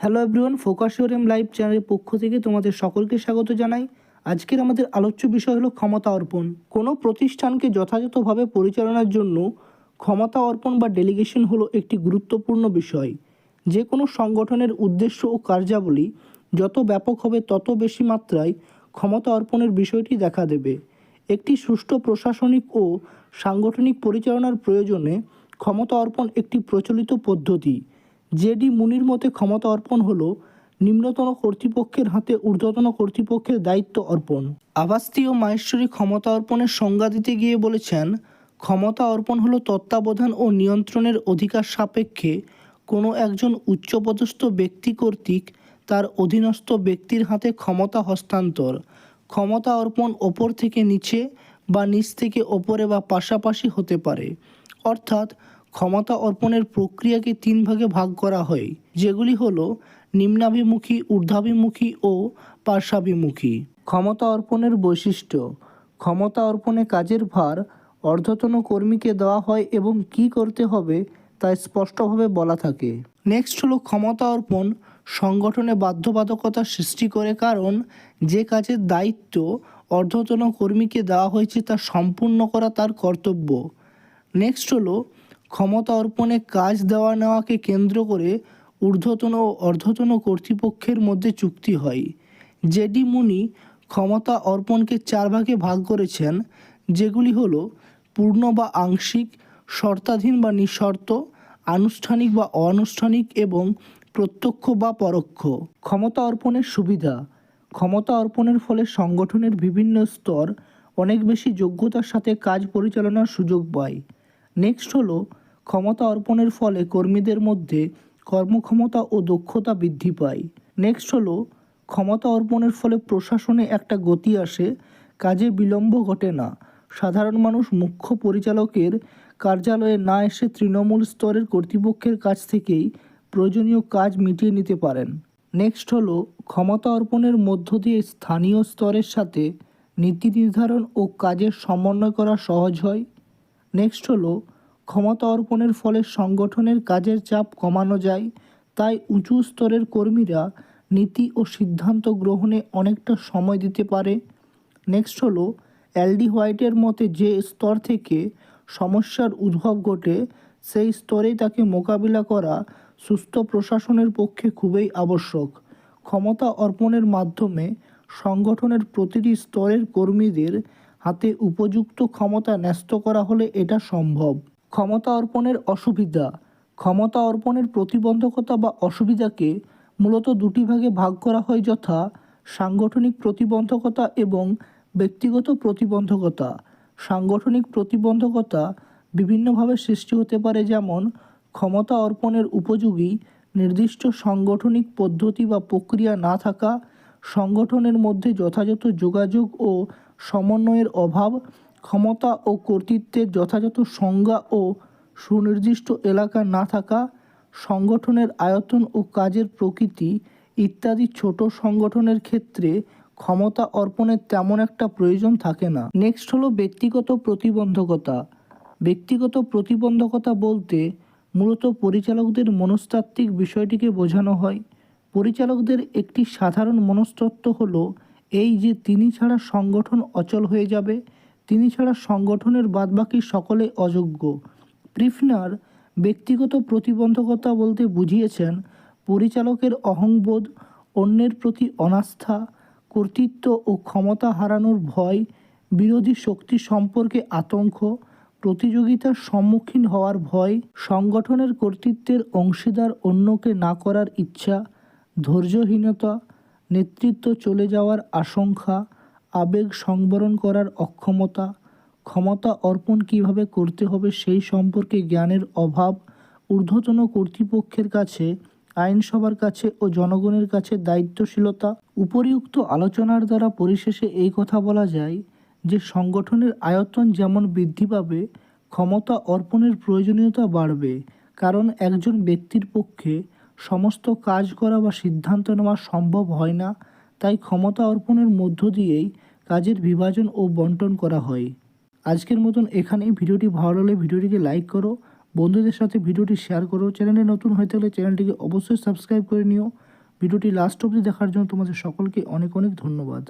Hello everyone focus M live চ্যানেলের পক্ষ থেকে তোমাদের সকলকে স্বাগত জানাই। আজকের আমাদের আলোচ্য বিষয় হলো ক্ষমতা অর্পণ। কোনো প্রতিষ্ঠানকে যথাযথভাবে পরিচালনার জন্য ক্ষমতা অর্পণ বা ডেলিগেশন হলো একটি গুরুত্বপূর্ণ বিষয়। যে কোনো সংগঠনের উদ্দেশ্য ও কার্যাবলী যত ব্যাপক হবে তত বেশি মাত্রায় ক্ষমতা অর্পণের বিষয়টি দেখা দেবে। একটি সুষ্ঠু প্রশাসনিক ও সাংগঠনিক পরিচালনার প্রয়োজনে ক্ষমতা অর্পণ একটি প্রচলিত পদ্ধতি। জেডি মুনির মতে ক্ষমতা অর্পণ হলো নিম্নতন কর্তৃপক্ষের হাতে ঊর্ধ্বতন কর্তৃপক্ষের দায়িত্ব অর্পণ। আবাস্তি ও মাহেশ্বরী ক্ষমতা অর্পণের সংজ্ঞা দিতে গিয়ে বলেছেন, ক্ষমতা অর্পণ হলো তত্ত্বাবধান ও নিয়ন্ত্রণের অধিকার সাপেক্ষে কোনো একজন উচ্চপদস্থ ব্যক্তি কর্তৃক তার অধীনস্থ ব্যক্তির হাতে ক্ষমতা হস্তান্তর। ক্ষমতা অর্পণ ওপর থেকে নিচে বা নিচ থেকে ওপরে বা পাশাপাশি হতে পারে। অর্থাৎ ক্ষমতা অর্পণের প্রক্রিয়াকে তিন ভাগে ভাগ করা হয়, যেগুলি হলো নিম্নাভিমুখী, ঊর্ধ্বাভিমুখী ও পার্শ্বাভিমুখী। ক্ষমতা অর্পণের বৈশিষ্ট্য, ক্ষমতা অর্পণে কাজের ভার অর্ধতন কর্মীকে দেওয়া হয় এবং কি করতে হবে তা স্পষ্টভাবে বলা থাকে। নেক্সট হলো ক্ষমতা অর্পণ, সংগঠনে বাধ্যবাধকতা সৃষ্টি করে কারণ যে কাজের দায়িত্ব অর্ধতন কর্মীকে দেওয়া হয়েছে তা সম্পূর্ণ করা তার কর্তব্য। নেক্সট হলো ক্ষমতা অর্পণে কাজ দেওয়া নেওয়াকে কেন্দ্র করে ঊর্ধ্বতন ও অর্ধতন কর্তৃপক্ষের মধ্যে চুক্তি হয়। জেডি মুনি ক্ষমতা অর্পণকে চার ভাগে ভাগ করেছেন, যেগুলি হল পূর্ণ বা আংশিক, শর্তাধীন বা নিঃশর্ত, আনুষ্ঠানিক বা অনানুষ্ঠানিক এবং প্রত্যক্ষ বা পরোক্ষ। ক্ষমতা অর্পণের সুবিধা। ক্ষমতা অর্পণের ফলে সংগঠনের বিভিন্ন স্তর অনেক বেশি যোগ্যতার সাথে কাজ পরিচালনার সুযোগ পায়। নেক্সট হলো ক্ষমতা অর্পণের ফলে কর্মীদের মধ্যে কর্মক্ষমতা ও দক্ষতা বৃদ্ধি পায়। নেক্সট হলো, ক্ষমতা অর্পণের ফলে প্রশাসনে একটা গতি আসে, কাজে বিলম্ব ঘটে না। সাধারণ মানুষ মুখ্য পরিচালকের কার্যালয়ে না এসে তৃণমূল স্তরের কর্তৃপক্ষের কাছ থেকেই প্রয়োজনীয় কাজ মিটিয়ে নিতে পারেন। নেক্সট হলো, ক্ষমতা অর্পণের মধ্য দিয়ে স্থানীয় স্তরের সাথে নীতি নির্ধারণ ও কাজের সমন্বয় করা সহজ হয়। নেক্সট হলো ক্ষমতা অর্পণের ফলে সংগঠনের কাজের চাপ কমানো যায়, তাই উঁচু স্তরের কর্মীরা নীতি ও সিদ্ধান্ত গ্রহণে অনেকটা সময় দিতে পারে। নেক্সট হলো, এলডি হোয়াইটের মতে যে স্তর থেকে সমস্যার উদ্ভব ঘটে, সেই স্তরেই তাকে মোকাবিলা করা সুস্থ প্রশাসনের পক্ষে খুবই আবশ্যক। ক্ষমতা অর্পণের মাধ্যমে সংগঠনের প্রতিটি স্তরের কর্মীদের হাতে উপযুক্ত ক্ষমতা ন্যস্ত করা হলে এটা সম্ভব। ক্ষমতা অর্পণের অসুবিধা। ক্ষমতা অর্পণের প্রতিবন্ধকতা বা অসুবিধাকে মূলত দুটি ভাগে ভাগ করা হয় যথা সাংগঠনিক প্রতিবন্ধকতা এবং ব্যক্তিগত প্রতিবন্ধকতা। সাংগঠনিক প্রতিবন্ধকতা বিভিন্নভাবে সৃষ্টি হতে পারে যেমন ক্ষমতা অর্পণের উপযোগী নির্দিষ্ট সাংগঠনিক পদ্ধতি বা প্রক্রিয়া না থাকা, সংগঠনের মধ্যে যথাযথ যোগাযোগ ও সমন্বয়ের অভাব ক্ষমতা ও কর্তৃত্বের যথাযথ সংজ্ঞা ও সুনির্দিষ্ট এলাকা না থাকা, সংগঠনের আয়তন ও কাজের প্রকৃতি ইত্যাদি ছোট সংগঠনের ক্ষেত্রে ক্ষমতা অর্পণের তেমন একটা প্রয়োজন থাকে না। নেক্সট হলো ব্যক্তিগত প্রতিবন্ধকতা। ব্যক্তিগত প্রতিবন্ধকতা বলতে মূলত পরিচালকদের মনস্তাত্ত্বিক বিষয়টিকে বোঝানো হয়। পরিচালকদের একটি সাধারণ মনস্তত্ত্ব হলো এই যে তিনি ছাড়া সংগঠন অচল হয়ে যাবে তিনি ছাড়া সংগঠনের বাদবাকি সকলে অযোগ্য। প্রিফনার ব্যক্তিগত প্রতিবন্ধকতা বলতে বুঝিয়েছেন, পরিচালকের অহংবোধ, অন্যের প্রতি অনাস্থা, কর্তৃত্ব ও ক্ষমতা হারানোর ভয়, বিরোধী শক্তি সম্পর্কে আতঙ্ক, প্রতিযোগিতার সম্মুখীন হওয়ার ভয়, সংগঠনের কর্তৃত্বের অংশীদার অন্যকে না করার ইচ্ছা, ধৈর্যহীনতা, নেতৃত্ব চলে যাওয়ার আশঙ্কা আবেগ সংবরণ করার অক্ষমতা, ক্ষমতা অর্পণ কীভাবে করতে হবে সেই সম্পর্কে জ্ঞানের অভাব ঊর্ধ্বতন কর্তৃপক্ষের কাছে, আইনসভার কাছে ও জনগণের কাছে দায়িত্বশীলতা। উপরিউক্ত আলোচনার দ্বারা পরিশেষে এই কথা বলা যায় যে সংগঠনের আয়তন যেমন বৃদ্ধি পাবে, ক্ষমতা অর্পণের প্রয়োজনীয়তা বাড়বে। কারণ একজন ব্যক্তির পক্ষে সমস্ত কাজ করা বা সিদ্ধান্ত নেওয়া সম্ভব হয় না। তাই ক্ষমতা অর্পণের মধ্য দিয়েই কাজের বিভাজন ও বন্টন করা হয়। আজকের মতন এখানেই ভিডিওটি ভালো লাগলে ভিডিওটিকে লাইক করো, বন্ধুদের সাথে ভিডিওটি শেয়ার করো। চ্যানেলে নতুন হয়ে থাকলে চ্যানেলটিকে অবশ্যই সাবস্ক্রাইব করে নিও। ভিডিওটি লাস্ট অবধি দেখার জন্য তোমাদের সকলকে অনেক অনেক ধন্যবাদ।